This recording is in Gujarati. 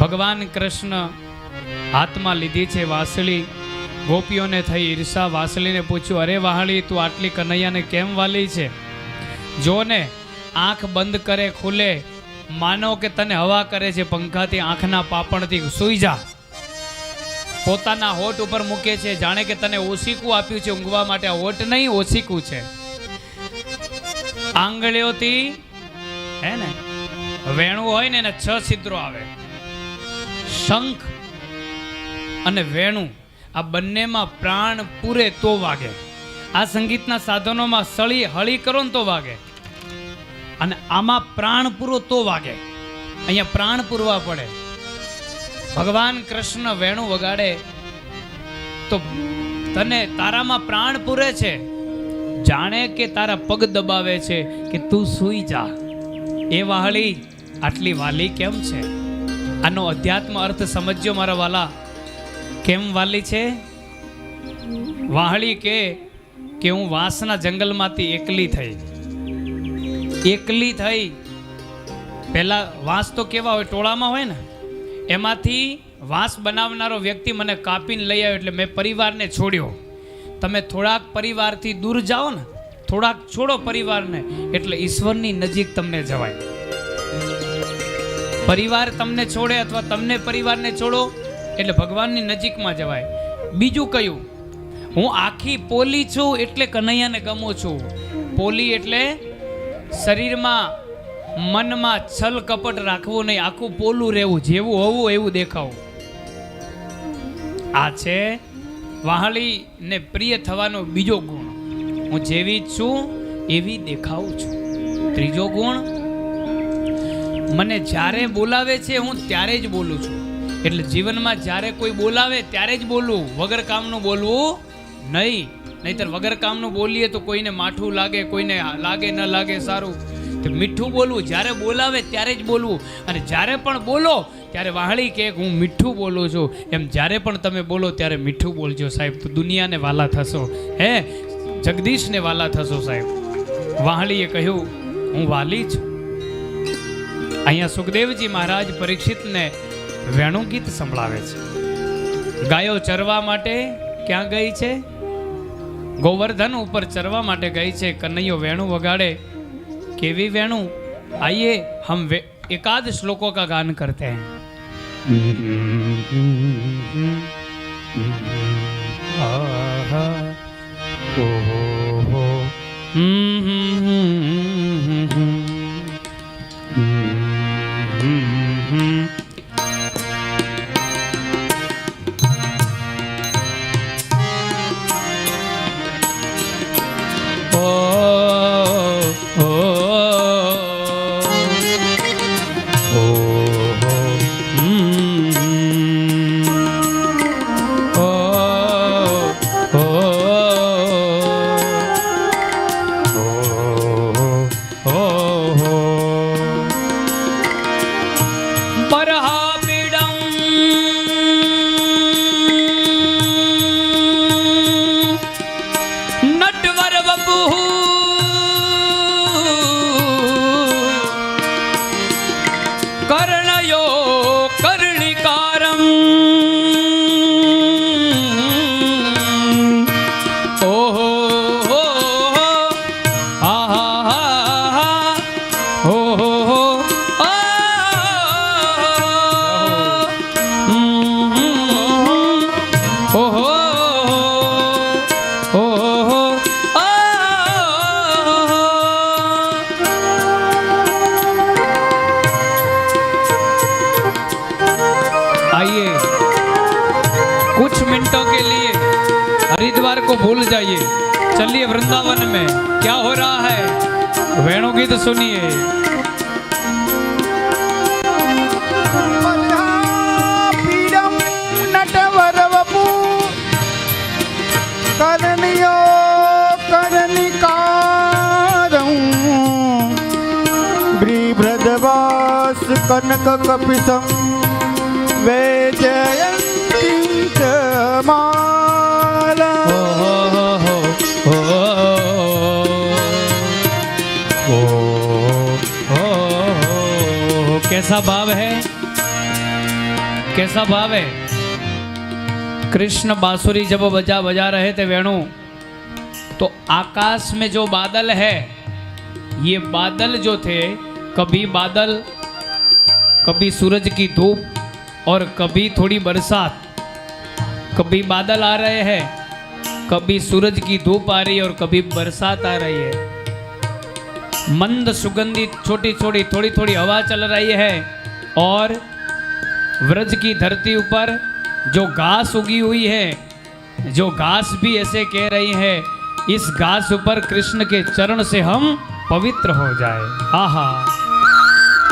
ભગવાન કૃષ્ણ હાથમાં લીધી છે વાસળી. ગોપીઓને થઈ ઈર્ષા વાસળીને પૂછ્યું, અરે વાહળી, તું આટલી કનૈયાને કેમ વાલી છે? જો ને આંખ બંધ કરે, ખુલે. માનો કે તને હવા કરે છે, પંખાથી આંખના પાપણથી સૂઈ જા. પોતાના હોઠ ઉપર મૂકે છે, જાણે કે તને ઓશીકું આપ્યું છે, ઊંઘવા માટે. હોઠ નહીં, ઓશીકું છે. આંગળીઓથી, હે ને, વેણું હોય ને, એને છ છિદ્રો આવે. શંખ અને વેણું આ બંનેમાં પ્રાણ પૂરે તો વાગે. આ સંગીતના સાધનોમાં સળી હળી કરો ને તો વાગે. અને આમાં પ્રાણ પૂરો તો વાગે. અહીંયા પ્રાણ પૂરવા પડે. ભગવાન કૃષ્ણ વેણું વગાડે તો તને તારામાં પ્રાણ પૂરે છે. જાણે કે તારા પગ દબાવે છે કે તું સૂઈ જા. એ વાહળી આટલી વાલી કેમ છે? આનો અધ્યાત્મ અર્થ સમજ્યો મારા વાલા. કેમ વાલી છે? વાહળી કે કે હું વાંસના જંગલમાંથી એકલી થઈ? એકલી થઈ? પહેલાં વાંસ તો કેવા હોય, ટોળામાં હોય ને? એમાંથી વાંસ બનાવનારો વ્યક્તિ મને કાપીને લઈ આવ્યો એટલે મેં પરિવારને છોડ્યો. તમે થોડાક પરિવારથી દૂર જાઓ ને, થોડાક છોડો પરિવારને, એટલે ઈશ્વરની નજીક તમને જવાય. પરિવાર તમને છોડે અથવા તમને પરિવારને છોડો એટલે ભગવાનની નજીકમાં જવાય. બીજું કયું? હું આખી પોલી છું એટલે કનૈયાને ગમું છું. પોલી એટલે શરીરમાં, મનમાં છલ કપટ રાખવું નહીં, આખું પોલું રહેવું, જેવું હોવું એવું દેખાવું. આ છે વાહળીને પ્રિય થવાનો બીજો ગુણ. હું જેવી છું, એવી દેખાઉં છું. ત્રીજો ગુણ મને જ્યારે બોલાવે છે, હું ત્યારે જ બોલું છું. એટલે જીવનમાં જ્યારે કોઈ બોલાવે, ત્યારે જ બોલવું વગર કામનું બોલવું નહીં. નહીતર વગર કામનું બોલીએ તો કોઈને માઠું લાગે, કોઈને લાગે, ન લાગે, સારું. તો મીઠું બોલવું, જ્યારે બોલાવે ત્યારે જ બોલવું. અને જ્યારે પણ બોલો, ત્યારે વાહળી કે હું મીઠું બોલું છું. એમ જ્યારે પણ તમે બોલો, ત્યારે મીઠું બોલજો સાહેબ. તો દુનિયાને વાલા થશો. હે? જગદીશને વાલા થશો સાહેબ. વાહળીએ કહ્યું, હું વાલી છું અહીંયા સુખદેવજી મહારાજ પરીક્ષિતને વેણુ ગીત સંભળાવે છે. ગાયો ચરવા માટે ક્યાં ગઈ છે? ગોવર્ધન ઉપર ચરવા માટે ગઈ છે. કનૈયો વેણુ વગાડે કેવી વેણુ? આઈએ હમ એકાદ શ્લોકો કા ગાન કરતે હૈ. આહા ઓહો હમ. आइए, कुछ मिनटों के लिए हरिद्वार को भूल जाइए। चलिए वृंदावन में, क्या हो रहा है? वेणु गीत सुनिए। कनक कपित कैसा भाव है? कैसा भाव है? कृष्ण बांसुरी जब बजा बजा रहे थे वेणु तो आकाश में जो बादल है, ये बादल जो थे, कभी बादल कभी सूरज की धूप और कभी थोड़ी बरसात। कभी बादल आ रहे हैं, कभी सूरज की धूप आ रही है और कभी बरसात आ रही है। मंद सुगंधित छोटी छोटी थोड़ी थोड़ी हवा चल रही है और व्रज की धरती ऊपर जो घास उगी हुई है, जो घास भी ऐसे कह रही है, इस घास ऊपर कृष्ण के चरण से हम पवित्र हो जाए। आहा।